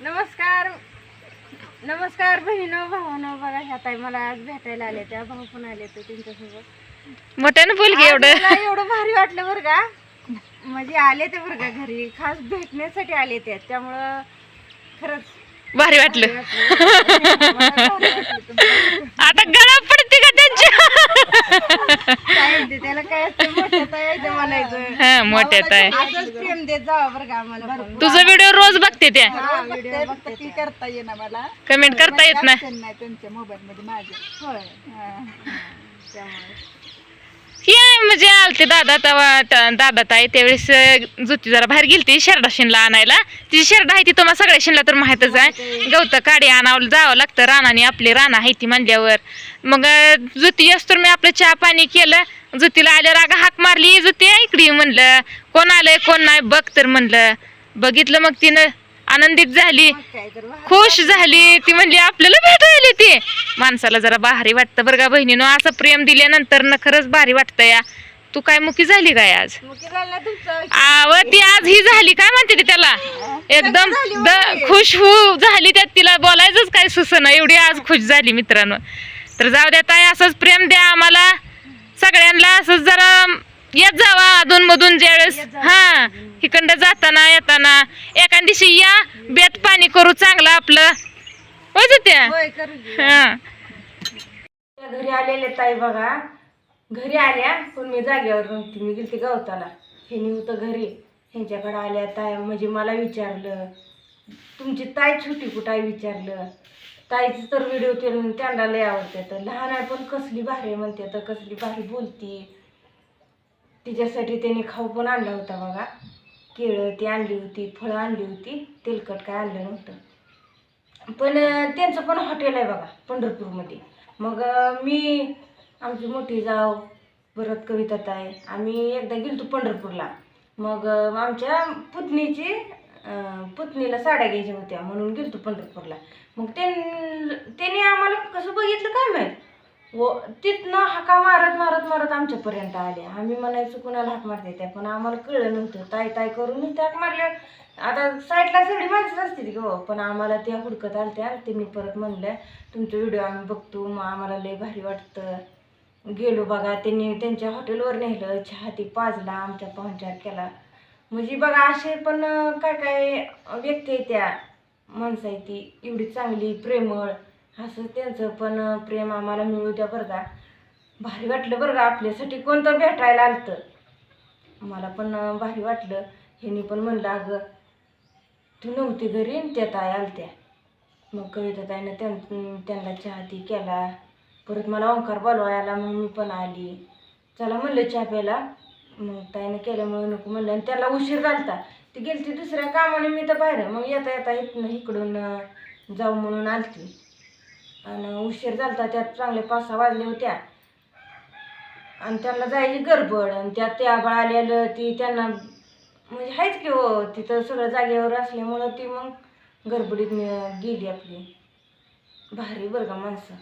नमस्कार नमस्कार बहिणीनो भावानो बघा ह्या ताई मला आज भेटायला आले त्या भाऊ पण आले ते त्यांच्यासोबत मोठ्यानं बोल की एवढं मला एवढं भारी वाटलं बरं का म्हणजे आले ते बरं का घरी खास भेटण्यासाठी आले ते त्यामुळं खरंच भारी वाटलं. आता गळा पडते का त्यांच्या काय म्हणते त्याला काय असतं मोठ्या ताई म्हणायचं हा मोठ्या ताई देत जावा बरं का आम्हाला. तुझा व्हिडिओ रोज बघते त्या हा, व्हिडिओ बघते ती. त्या. करता येईना मला. कमेंट करता येत नाही. नाही त्यांच्या मोबाईल मध्ये माझ्या होय. हा. त्यामुळे. हे म्हणजे आलते दादा तवा त- दादा ताई त्यावेळेस जुती जरा बाहेर गेली होती शेरडा शिनला आणायला. तिची शेरडा आहे ती तुम्हाला सगळ्या शिनला तर माहीतच आहे. गवत काडी आणावं जावं लागतं. रानाने आपली रान आहे ती म्हणल्यावर. मग जुती असतो मी आपलं चहा पाणी केलं. जुतीला आल्यावर रागा हाक मारली. जुती आहे इकडे म्हणलं. कोण आलंय? कोण नाही? बघ तर म्हणलं. बघितलं मग तिनं. आनंदित झाली. खुश झाली. ती म्हणली आपल्याला भेटायला ती. माणसाला जरा भारी वाटतं बरं का बहिणीनं. असं प्रेम दिल्यानंतर ना खरंच भारी वाटतं या. तू काय मुकी झाली काय आज? आव ती आज ही झाली. काय म्हणते ती त्याला? एकदम. खुश हो झाली त्यात तिला. बोलायचंच काय सुसन. एवढी आज खुश झाली मित्रांनो. तर जाऊ द्या ताई असंच प्रेम द्या आम्हाला. सगळ्यांना असंच जरा येत जावा अधून मधून ज्यावेळेस हा इकडं जाताना येताना एका दिवशी या बेत पाणी करू चांगलं आपलं. होय त्या करू की. हा. घरी आलेले ताई बघा. घरी आल्या पण मी जागेवर नव्हती. मी गेलते गवताला. हे होतं घरी. ह्यांच्याकडे आल्या ताई. म्हणजे मला विचारलं तुमची ताई छोटी कुठं आहे? विचारलं. ताईचं तर व्हिडिओ त्यांना लय आवडते. तर लहान आहे पण कसली भारी म्हणते. तर कसली भारी बोलती. तिच्यासाठी त्याने खाऊ पण आणला होता बघा. केळं ती आणली होती फळं आणली होती तेलकट काय आणलं नव्हतं. पण त्यांचं पण हॉटेल आहे बघा पंढरपूरमध्ये. मग मी आमची मोठी जाव परत कविता ताई आम्ही एकदा गेलतो पंढरपूरला. मग आमच्या पुतणीची पुतणीला साड्या घ्यायच्या होत्या म्हणून गेलतो पंढरपूरला. मग त्यां त्याने आम्हाला कसं बघितलं काय माहीत? व तिथनं हाका मारत मारत मारत आमच्यापर्यंत आले. आम्ही म्हणायचो कुणाला हाक मारते त्या पण आम्हाला कळलं नव्हतं. ताय ताय करून नुसतं हाक मारल्या आता साईडला सगळी माणसं असते ती गो. पण आम्हाला त्या हुडकत आलत्या. त्यांनी परत म्हणल्या तुमचा व्हिडिओ आम्ही बघतो मग आम्हाला लय भारी वाटतं. गेलो बघा. त्यांनी त्यांच्या हॉटेलवर नेलं चहा ती पाजला आमच्या पाहुणचार केला. म्हणजे बघा असे पण काय काय व्यक्ती आहे त्या. माणसं आहे ती. एवढी चांगली प्रेमळ. असं त्यांचं पण प्रेम आम्हाला मिळू द्या बरं का. भारी वाटलं बरं का आपल्यासाठी कोणतं भेटायला आलं तर मला पण भारी वाटलं. ह्यांनी पण म्हणलं अगं तू नव्हती घरी आणि त्या ताई आलत्या. मग कविता ताईनं त्यां त्यांना चहा ती केला. परत मला ओंकार बोलवायला मग मी पण आली. चला म्हणलं चहा प्यायला. मग ताईनं केल्यामुळे नको म्हणलं. आणि त्याला उशीर झालता. ती गेली दुसऱ्या कामाने मी तर बाहेर. मग येता येता इथनं इकडून जाऊ म्हणून आलती. आणि उशीर झाला त्यात चांगले पाच सहा वाजले होत्या. आणि त्यांना जायची गडबड आणि त्यात त्या आबाळ आलेलं ती त्यांना म्हणजे आहेच की हो तिथं सगळं जागेवर असल्यामुळं ती मग गडबडीत गेली आपली. भारी बरं का माणसं.